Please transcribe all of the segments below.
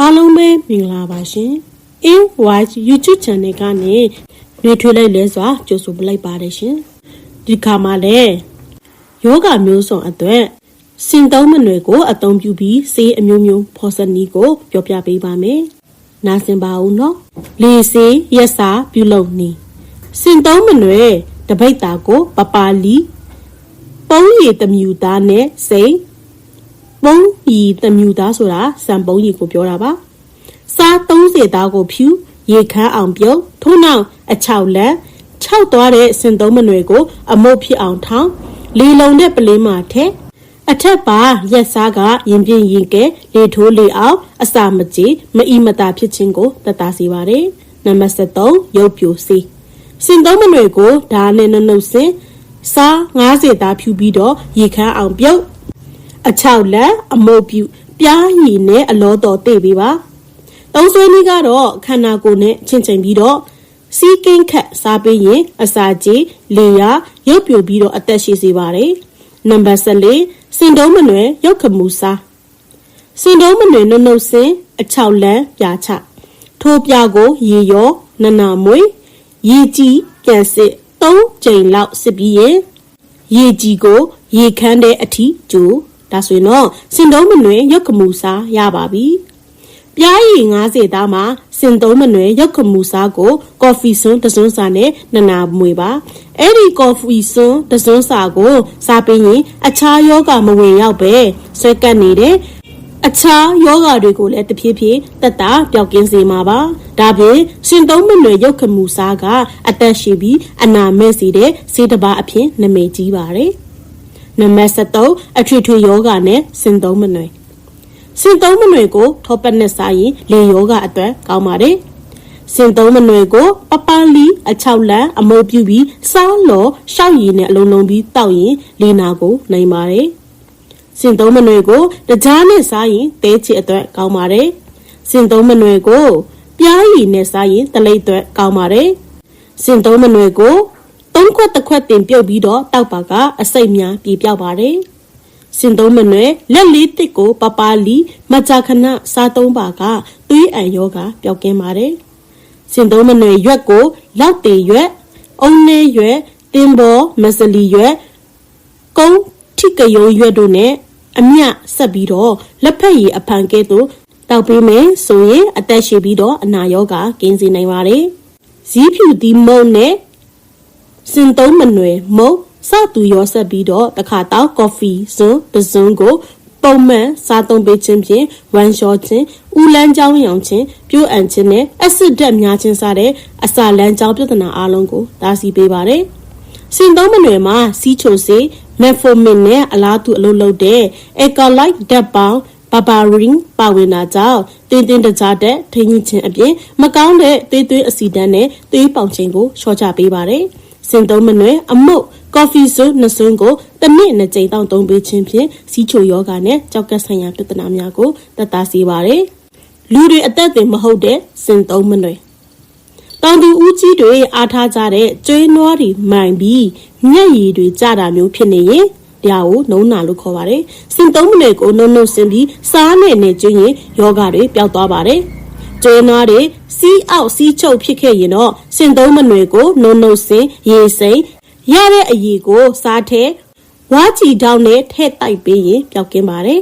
အားလုံးပဲမင်္ဂလာပါရှင်။ In Watch YouTube Channel ကနေနှွေထွေးလိုက်လဲစွာကြိုဆိုပလိုက်ပါတယ်ရှင်။ဒီခါမှာလည်းယောဂမျိုးစုံအတွက်စင်သုံးမနွယ်ကိုအသုံးပြုပြီးဆေးအမျိုးမျိုးဖော်စနီကိုပြောပြပေးပါမယ်။နားဆင်ပါဦးနော်။လေဆေးရက်စာပြုလုပ်နည်းစင်သုံးမနွယ်တပိတ်တာကိုပပလီပုံးရည်တမြူသားနဲ့စိတ် ပုံးရီတမြူသားဆိုတာစံပုံးရီကိုပြောတာပါစား30သားကိုဖြူရေခမ်းအောင်ပြုတ်ထို့နောက်အချောက်လက်ခြောက်သွားတဲ့စင်သုံးမနွယ်ကို အမုတ်ဖြစ်အောင်ထောင်းလေလုံတဲ့ပလင်းမှာထက်အထက်ပါရက်စားကရင်ပြင်းရင်ကဲလေထိုးလေအောင်အစာမကြေမအီမတာဖြစ်ခြင်းကိုတတ်တာစေပါတယ်နံပါတ်73ရုပ်ပြိုစေးစင်သုံးမနွယ်ကိုဓာနဲ့နှုတ်နှုတ်စင်စား90သားဖြူပြီးတော့ရေခမ်းအောင်ပြုတ် အချောက်လက်အမုတ်ပြုပြားရည်နဲ့အလောတော်တိတ်ပေးပါသုံးဆွဲနည်းကတော့ခန္ဓာကိုယ်နဲ့ချင်းချင်းပြီးတော့စီးကင်းခတ်စားပေးရင်အစာကြေးလေယာရုပ်ပြိုပြီးတော့အသက်ရှိစေပါတယ်နံပါတ်14စင်တုံးမနွယ်ရုပ်ခမှုစားစင်တုံးမနွယ်နှုတ်နှုတ်စင်အချောက်လန်းပြာချထိုးပြကိုရေရောနနာမွေရေကြီးပြန်စစ်၃ချိန်လောက်စစ်ပြီးရင်ရေကြီးကို ရေခမ်းတဲ့အထိကျိုး ဒါဆိုရင်တော့စင်တုံးမနွယ်ရုပ်ခမှုစားရပါပြီပြားရည်90သားမှာစင်သုံးမနွယ်ရုပ်ခမှုစားကို ကော်ဖီစွန်းတစွန်းစာနဲ့နနာမွေပါအဲ့ဒီကော်ဖီစွန်းတစွန်းစာကိုစားပြီးရင်အခြားယောဂမဝင်ရောက်ပဲဆွဲကပ်နေတဲ့အခြားယောဂတွေကိုလည်းတဖြည်းဖြည်းတက်တာပျောက်ကင်းစေမှာပါဒါပြင်ရှင်သုံးမနွယ်ရုပ်ခမှုစားကအသက်ရှိပြီးအနာမဲ့စီတဲ့စေတပါအဖြစ်နမိတ်ကြီးပါတယ် နံပါတ်73အထွေထွေယောဂနဲ့စင်သုံးမနွယ်စင်သုံးမနွယ်ကိုထောပတ်နဲ့စားရင်လေယောဂအတွက်ကောင်းပါတယ်စင်သုံးမနွယ်ကိုပပန်းလီအချောက်လန်အမုတ်ပြူပြီးစားလော်ရှောက်ရည်နဲ့အလုံးလုံးပြီးတောက်ရင်လေနာကိုနိုင်ပါတယ်စင်သုံးမနွယ်ကိုတကြားနဲ့စားရင်တဲချစ်အတွက်ကောင်းပါတယ်စင်သုံးမနွယ်ကိုပြားရည်နဲ့စားရင်တလိပ်အတွက်ကောင်းပါတယ်စင်သုံးမနွယ်ကို သုံးခွက်တစ်ခွက်တင်ပြုတ်ပြီးတော့တောက်ပါကအစိတ်များပြေပြောက်ပါတယ်စင်သုံးမနွယ်လက်လေးတစ်ကိုပပလီမကြာခဏစားသုံးပါကသွေးအံယောဂပျောက်ကင်းပါတယ်စင်သုံးမနွယ်ရွက်ကိုလောက်တေရွက်အုံနေရွက်တင်ဘောမစလီရွက်ကုန်းထိကယုံရွက်တို့နဲ့အမြဆက်ပြီးတော့လက်ဖက်ရည်အဖန်ကဲ့သို့တောက်ပေးမယ်ဆိုရင်အသက်ရှည်ပြီးတော့အနာရောဂါကင်းစေနိုင်ပါတယ်ဇီးဖြူဒီမုံနဲ့ စင်သုံးမနွယ်မုံစသူရောဆက်ပြီးတော့တခါတောက်ကော်ဖီစွန်းတစွန်းကိုပုံမှန်စားသုံးပေးခြင်းဖြင့်ဝမ်လျှောခြင်း၊ဥလန်းကြောင်းရောင်ခြင်း၊ပြိုးအန်ခြင်းနဲ့အဆစ်ဓာတ်များခြင်းစတဲ့အစာလန်းကြောင်းပြဿနာအလုံးကိုတားဆီးပေးပါတယ်။စင်သုံးမနွယ်မှာစီးချိုစေမက်ဖိုမင်နဲ့အလားတူအလုပ်လုပ်တဲ့ Ecolite ဓာတ်ပေါင်းဘာဘာရင်းပါဝင်တာကြောင့်တင်းတင်းတကြားတဲ့ထိန်းချင်းခြင်းအပြင်မကောင်းတဲ့သွေးသွေးအဆီတန်းနဲ့သွေးပေါင်ခြင်းကိုလျှော့ချပေးပါတယ်။ စင်သုံးမနွယ်အမုတ်ကော်ဖီစွန်းနှစ်စွန်းကိုတစ်နှစ်နှစ်ကြိမ်တောင်းသုံးပေးခြင်းဖြင့်စီးချိုယောဂနဲ့ကြောက်ကက်ဆိုင်ရာပြဿနာများကိုတက်တာစေပါတယ်။လူတွေအသက်တွေမဟုတ်တဲ့စင်သုံးမနွယ်တောင်သူဦးကြီးတွေအားထားကြတဲ့ကျွေးနွားတွေမှန်ပြီးမျက်ရည်တွေကျတာမျိုးဖြစ်နေရင်တရားကိုနှုံးနာလို့ခေါ်ပါတယ်။စင်သုံးမနွယ်ကိုနှုံနှုံဆင်းပြီးစားနဲ့နဲ့ကျွင်းရင်ယောဂတွေပျောက်သွားပါတယ်။ ကျွေးနွားတွေစီးအောက်စီးချုပ်ဖြစ်ခဲ့ရင်တော့စင်သုံးမနွယ်ကိုနှုံနှုံဆင်းရေစိမ်ရတဲ့အရည်ကိုစားထဲဝါချီတောင်းနဲ့ထဲ့တိုက်ပေးရင်ပျောက်ကင်းပါတယ်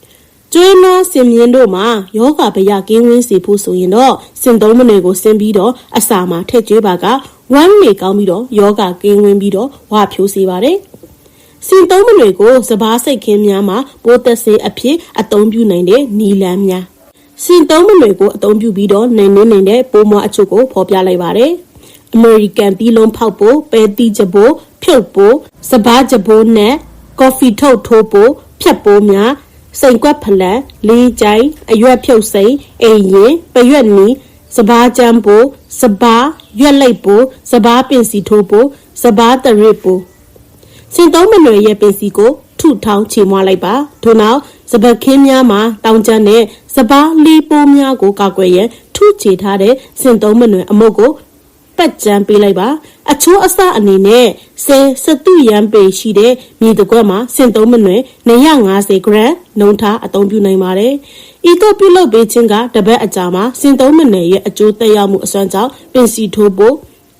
။ကျွေးနွားစင်မြင်းတို့မှာယောဂဗျာကင်းဝင်းစေဖို့ဆိုရင်တော့စင်သုံးမနွေကိုဆင်းပြီးတော့အစာမှာထည့်ကျွေးပါကဝမ်းမေကောင်းပြီးတော့ယောဂကင်းဝင်းပြီးတော့ဝါဖြိုးစေပါတယ်။စင်သုံးမနွေကိုစပားစိတ်ခင်းများမှာပိုးသက်စေအဖြစ်အသုံးပြုနိုင်တဲ့နီလန်းများ စင်သုံးမနွေကိုအသုံးပြုပြီးတော့နိုင်နေနေတဲ့ပိုးမွားအချို့ကိုဖော်ပြလိုက်ပါတယ်။အမေရိကန်တီးလုံးဖောက်ဖို့ပဲတီးကြပိုးဖြုတ်ဖို့စပားကြပိုးနဲ့ကော်ဖီထုတ်ထိုးဖို့ဖြတ်ပိုးများစိန်ကွက်ဖလန်လေးကြိုင်အရွက်ဖြုတ်စိန်အိမ်ရင်ပရွက်နီစပားကြမ်းပိုးစပားရွက်လိုက်ပိုးစပားပင်စီထိုးပိုးစပားတရစ်ပိုးစင်သုံးမနွယ်ရဲ့ပင်စီကိုထုထောင်းချေမွားလိုက်ပါထို့နောက်စပခင်းများမှာတောင်ကျန်းတဲ့ စပားလီပိုးများကိုကောက်ွယ်ရန်ထုချေထားတဲ့စင်သုံးမနွယ်အမုတ်ကိုပတ်ကြမ်းပေးလိုက်ပါအချိုးအစအနေနဲ့ဆယ်စတုရန်ပေရှိတဲ့မြေတကွက်မှာစင်သုံးမနွယ်250 gram နှုံထားအသုံးပြုနိုင်ပါတယ်။ဤသို့ပြုလုပ်ပေးခြင်းကတပတ်အကြာမှာစင်သုံးမနွယ်ရဲ့အကျိုးသက်ရောက်မှုအစွမ်းကြောင့်ပင်စီထိုးဖို့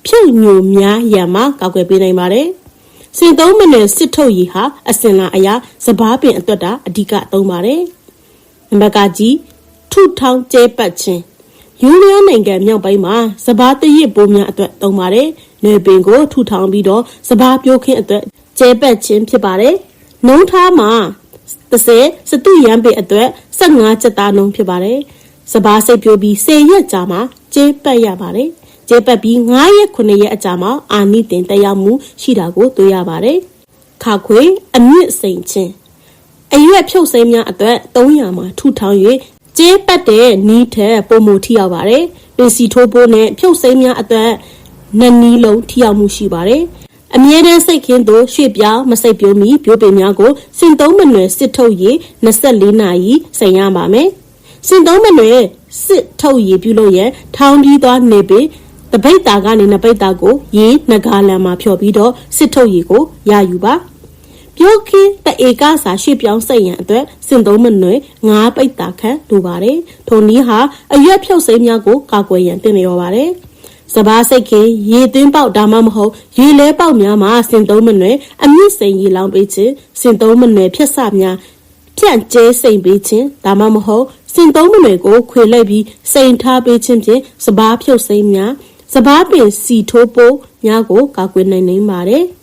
ဖြုတ်ညိုများရန်မှာကောက်ွယ်ပေးနိုင်ပါတယ်။စင်သုံးမနွယ်စစ်ထုတ်ရည်ဟာအစင်လာအရာစပားပင်အတွက်တာအဓိကအသုံးပါတယ်။ နံပါတ်ကကြီးထုထောင်းကျဲပတ်ခြင်းယူရီးယားနိုင်ငံမြောက်ပိုင်းမှာစပားတရစ်ပိုးများအတွက်သုံးပါတယ်။နယ်ပင်ကိုထူထောင်ပြီးတော့စပားပြိုးခင်းအတွက်ကျဲပတ်ခြင်းဖြစ်ပါတယ်။နှုံးထားမှာ30စတုရန်ပေအတွက်15ကျက်သားနှုံးဖြစ်ပါတယ်။စပားစိတ်ပြိုးပြီး10ရက်ကြာမှာကျဲပတ်ရပါတယ်။ကျဲပတ်ပြီး9ရက်9ရက်အကြာမှာအာနိတင်တက်ရောက်မှုရှိတာကိုတွေ့ရပါတယ်။ခါခွေအမြင့်စိန်ချင်း အရွက်ဖြုတ်စိမ်းများအတွက်300မှာထူထောင်၍ကျဲပတ်တဲ့နီးထက်ပုံမထိရောက်ပါတယ်။ပင်စီထိုးပိုးနဲ့ဖြုတ်စိမ်းများအတွက်နှစ်နီးလုံးထိရောက်မှုရှိပါတယ်။အမြဲတမ်းစိတ်ခင်းသို့ရွှေ့ပြောင်းမစိတ်ပြိုးမီပြိုးပင်များကိုစင်သုံးမနွယ်စစ်ထုတ်ရည်24နာရီစိန်ရပါမယ်။စင်သုံးမနွယ်စစ်ထုတ်ရည်ပြုလို့ရထောင်းပြီးသွားနေပြီတပိတ်တာကနေနပိတ်တာကိုရေနဂါလန်မှာဖြော်ပြီးတော့စစ်ထုတ်ရည်ကိုရယူပါ။ ပြောခင်းတဧကစာရွှေ့ပြောင်းစိတ်ရန်အတွက်စင်သုံးမနွယ်ငါးပိတ်တာခန့်လိုပါတယ်။ထိုနည်းဟာအရွက်ဖြုတ်စိမ်းများကိုကာကွယ်ရန်တင့်လျော်ပါတယ်။စဘာစိတ်ခင်ရေသွင်းပေါက်ဒါမှမဟုတ်ရေလဲပေါက်များမှာစင်သုံးမနွယ်အမြင့်စိန်ရေလောင်းပေးခြင်းစင်သုံးမနွယ်ဖြက်စများဖြန့်ကျဲစိန်ပေးခြင်းဒါမှမဟုတ်စင်သုံးမနွယ်ကိုခွေလိုက်ပြီးစိန်ထားပေးခြင်းဖြင့်စဘာဖြုတ်စိမ်းများစဘာပင်စီထိုးပိုးများကိုကာကွယ်နိုင်နိုင်ပါတယ်။၎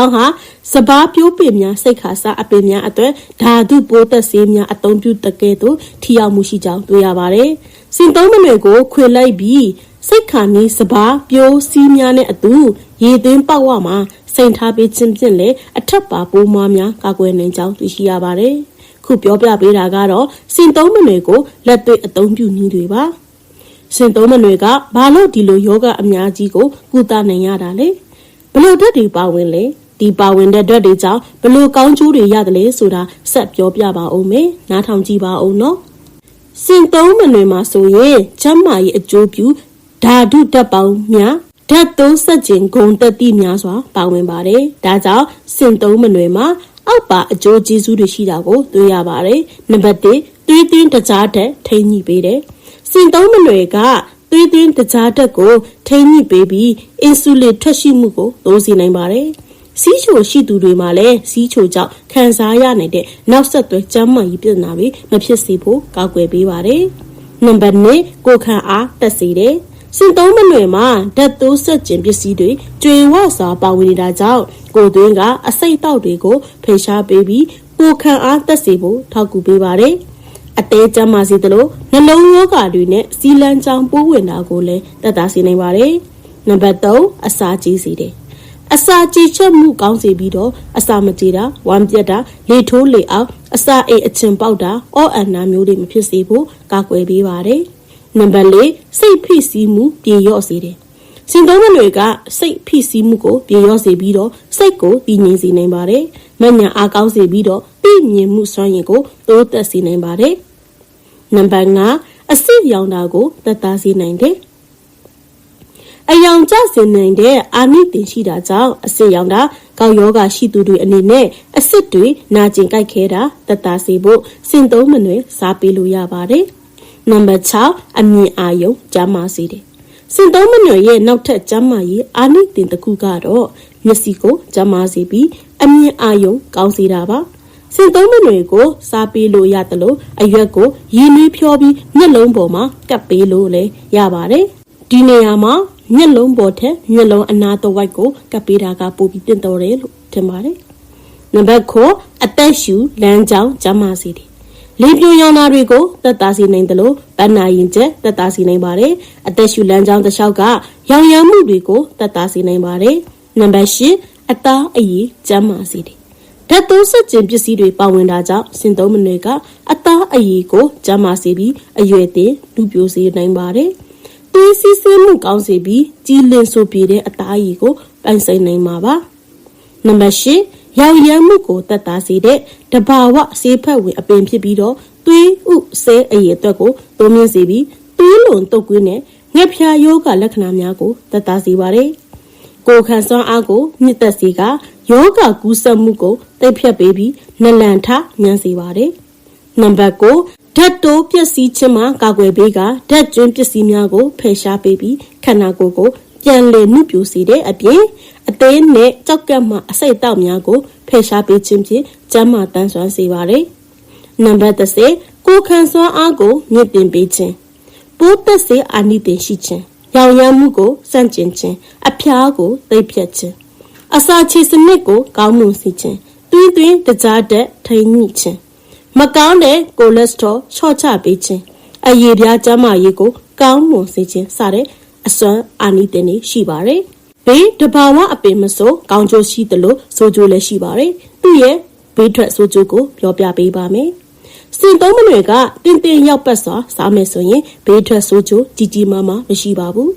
င်းဟာစပားပြိုးပင်များစိတ်ခါစားအပင်များအတွက်ဓာတုပိုးသက်ဆေးများအသုံးပြုတကဲ့သို့ထိရောက်မှုရှိကြောင်းတွေ့ရပါတယ်။စင်သုံးမနွေကိုခွေလိုက်ပြီးစိတ်ခါနီးစပားပြိုးစီးများနဲ့အတူရေသွင်းပေါက်ဝမှာစိန်ထားပေးခြင်းဖြင့်လည်းအထက်ပါပိုးမွားများကာကွယ်နိုင်ကြောင်းသိရှိရပါတယ်။ခုပြောပြပေးတာကတော့စင်သုံးမနွေကိုလက်တွေ့အသုံးပြုနည်းတွေပါ။စင်သုံးမနွေကဘာလို့ဒီလိုယောဂအများကြီးကိုကုသနိုင်ရတာလဲ။ ဘလို့ဓာတ်တွေပါဝင်လဲဒီပါဝင်တဲ့ဓာတ်တွေကြောင့်ဘလို့ကောင်းကျိုးတွေရတယ်လဲဆိုတာဆက်ပြောပြပါဦးမယ်နားထောင်ကြည့်ပါဦးနော်စင်သုံးမနွေမှာဆိုရင်ကျမ်းမာရေးအကျိုးပြုဓာတုဓာတ်ပေါင်းများဓာတ်သုံးဆက်ကျင်ဂုံတက်တိများစွာပါဝင်ပါတယ်ဒါကြောင့်စင်သုံးမနွေမှာအောက်ပါအကျိုးကျေးဇူးတွေရှိတာကိုတွေ့ရပါတယ်နံပါတ်1သွေးသွင်းတကြားဓာတ်ထိန်းညှိပေးတယ်စင်သုံးမနွေက သွေးသွင်းတကြားဓာတ်ကိုထိန်းညှိပေးပြီးအင်ဆူလင်ထွက်ရှိမှုကိုတိုးစီနိုင်ပါတယ်။စီးချိုရှိသူတွေမှာလည်းစီးချိုကြောင့်ခံစားရနိုင်တဲ့နောက်ဆက်တွဲကျန်းမာရေးပြဿနာတွေမဖြစ်စေဖို့ကာကွယ်ပေးပါတယ်။နံပါတ်2ကိုခံအားတက်စေတယ်။စင်သုံးမနွယ်မှာဓာတ်တိုးဆက်ကျင်ပစ္စည်းတွေကျွေဝစွာပါဝင်နေတာကြောင့်ကိုသွင်းကအစိတ်တောက်တွေကိုဖေရှားပေးပြီးကိုခံအားတက်စေဖို့ထောက်ကူပေးပါတယ်။ အသေးကျမ်းမာစေသလိုနှလုံးရောဂါတွေနဲ့စီလန်းချောင်းပိုးဝင်တာကိုလည်းတက်တာစေနိုင်ပါတယ်။နံပါတ်3အစာကြီးစေတယ်။အစာကြီးချက်မှုကောင်းစေပြီးတော့အစာမကြေတာဝမ်းပြက်တာလေထိုးလေအောင်အစာအိတ်အချင်ပေါက်တာအော့အန်နာမျိုးတွေမဖြစ်စေဖို့ကာကွယ်ပေးပါတယ်။နံပါတ်4စိတ်ဖိစီးမှုပြေလျော့စေတယ်။စင်သုံးမတွေကစိတ်ဖိစီးမှုကိုပြေလျော့စေပြီးတော့စိတ်ကိုတည်ငြိမ်စေနိုင်ပါတယ်။မညာအားကောင်းစေပြီးတော့သိမြင်မှုစွမ်းရည်ကိုတိုးတက်စေနိုင်ပါတယ်။ နံပါတ်5အစစ်ရောင်တာကိုတက်သားစေနိုင်တယ်။အယောင်ကျစေနိုင်တဲ့အာနိသင်ရှိတာကြောင့်အစစ်ရောင်တာကောက်ယောဂရှိသူတွေအနေနဲ့အစစ်တွေနာကျင်ကြိုက်ခဲတာတက်သားစေဖို့စင်သုံးမနွယ်စားပေးလို့ရပါတယ်။နံပါတ်6အမြင်အာယုံကျမ်းမာစေတယ်။စင်သုံးမနွယ်ရဲ့နောက်ထပ်ကျမ်းမာရေးအာနိသင်တစ်ခုကတော့မျက်စိကိုကျမ်းမာစေပြီးအမြင်အာယုံကောင်းစေတာပါ။ စင်သုံးမနွေကိုစားပေးလို့ရတယ်လို့အရွက်ကိုရင်းနှီးဖြောပြီးမျက်လုံးပေါ်မှာကပ်ပေးလို့လည်းရပါတယ်ဒီနေရာမှာမျက်လုံးပေါ်ထက်မျက်လုံးအနာတဝိုက်ကိုကပ်ပေးတာကပိုပြီးတင့်တော်တယ်လို့ထင်ပါတယ်နံပါတ်9အသက်ရှူလမ်းကြောင်းကျန်းမာစေတယ်လေပြိုရောင်နာတွေကိုတက်တာစီနိုင်တယ်လို့ဗန်နာရင်ချက်တက်တာစီနိုင်ပါတယ်အသက်ရှူလမ်းကြောင်းတစ်လျှောက်ကရောင်ရမ်းမှုတွေကိုတက်တာစီနိုင်ပါတယ်နံပါတ်10အသားအရည်ကျန်းမာစေတယ် ဓာတ်သုံးဆက်ကျင်ပစ္စည်းတွေပါဝင်တာကြောင့်စင်သုံးမနွေကအသားအရည်ကိုကျန်းမာစေပြီးအရွယ်တင်လူပြိုစေနိုင်ပါတယ်။သွေးစီးဆင်းမှုကောင်းစေပြီးကြီးလင်ဆိုပြေတဲ့အသားအရည်ကိုပိုင်ဆိုင်နိုင်မှာပါ။နံပါတ်၈ရောင်ရမ်းမှုကိုတက်တာစေတဲ့တဘာဝဆေးဖက်ဝင်အပင်ဖြစ်ပြီးတော့သွေးဥဆဲအရည်အတွက်ကိုတိုးမြင့်စေပြီးသွေးလွန်တုတ်ကွင်းနဲ့ငှက်ဖျားယောဂလက္ခဏာများကိုသက်သာစေပါတယ်။ ကိုယ်ခံစွမ်းအားကိုမြင့်တက်စေကယောဂကူးစက်မှုကိုတိတ်ဖြတ်ပေးပြီးနလန်ထမြန်စေပါတယ်။နံပါတ်9ဓာတ်တိုးပျက်စီးခြင်းမှကာကွယ်ပေးကဓာတ်ကျွန်းပစ္စည်းများကိုဖယ်ရှားပေးပြီးခန္ဓာကိုယ်ကိုပြန်လည်နှုတ်ပြစေတဲ့အပြင်အသေးနဲ့ကြောက်ကပ်မှအစိတ်အတောက်များကိုဖယ်ရှားပေးခြင်းဖြင့်ကျန်းမာတန်းဆွမ်းစေပါတယ်။နံပါတ်10ကိုယ်ခံစွမ်းအားကိုမြင့်တင်ပေးခြင်းပိုးသက်စေအာနိသင်ရှိခြင်း ရောင်ရမ်းမှုကိုစန့်ကျင်ခြင်းအဖျားကိုသိပ်ဖြတ်ခြင်းအစာချေစနစ်ကိုကောင်းမွန်စေခြင်းတွင်းတွင်းတကြားတက်ထိန်ညှိခြင်းမကောင်းတဲ့ကိုလက်စထရောချော့ချပေးခြင်းအရည်ပြားကျန်းမာရေးကိုကောင်းမွန်စေခြင်းစတဲ့အစွမ်းအာနိသင်တွေရှိပါတယ်ဘေးတဘာဝအပင်မဆိုးကောင်းကျိုးရှိသလိုဆိုးကျိုးလည်းရှိပါတယ်သူ့ရဲ့ဘေးထွက်ဆိုးကျိုးကိုပြောပြပေးပါမယ် စင်သုံးမနွယ်ကတင်းတင်းရောက်ပတ်စွာစားမယ်ဆိုရင်ဘေးထွက်ဆိုးကျိုးကြီးကြီးမားမားမရှိပါဘူး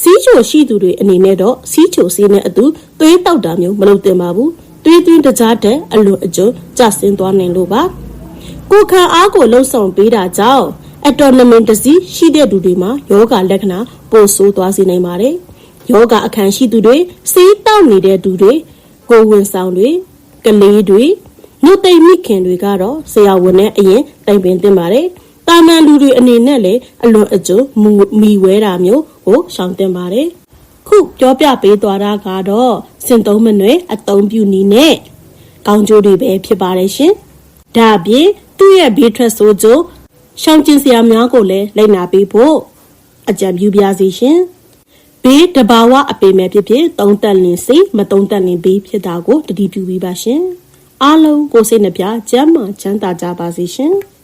စီးချိုရှိသူတွေအနေနဲ့တော့စီးချိုစီးနဲ့အတူသွေးတောက်တာမျိုးမလုပ်သင့်ပါဘူးသွေးသွင်းတကြားတဲ့အလွန်အကျွန်းကျဆင်းသွားနိုင်လို့ပါကိုယ်ခံအားကိုလှုပ်ဆောင်ပေးတာကြောင့်အတော်နမင်တစီရှိတဲ့သူတွေမှာယောဂလက္ခဏာပိုဆိုးသွားစေနိုင်ပါတယ်ယောဂအခန်းရှိသူတွေစီးတောက်နေတဲ့သူတွေကိုယ်ဝန်ဆောင်တွေကလေးတွေ နှုတ်သိမ့်မိခင်တွေကတော့ဆရာဝန်နဲ့အရင်တိုင်ပင်သင့်ပါတယ်။တာမန်လူတွေအနေနဲ့လည်းအလွန်အကျွမူမီဝဲတာမျိုးကိုရှောင်သင့်ပါတယ်။ခုပြောပြပေးသွားတာကတော့စင်သုံးမနွယ်အသုံးပြုနည်းနဲ့ကောင်းကျိုးတွေပဲဖြစ်ပါတယ်ရှင်။ဒါအပြင်သူ့ရဲ့ဘေးထွက်ဆိုးကျိုးရှောင်ကျဉ်စရာများကိုလည်းလိုက်နာပေးဖို့အကြံပြုပါစီရှင်။ဘေးတဘာဝအပေမဲ့ဖြစ်ဖြစ်သုံးတက်လင်စိမသုံးတက်လင်ဘေးဖြစ်တာကိုတတိပြုပြီးပါရှင်။ အားလုံးကိုစိတ်နှပြကျမ်းမာချမ်းသာကြပါစေရှင်။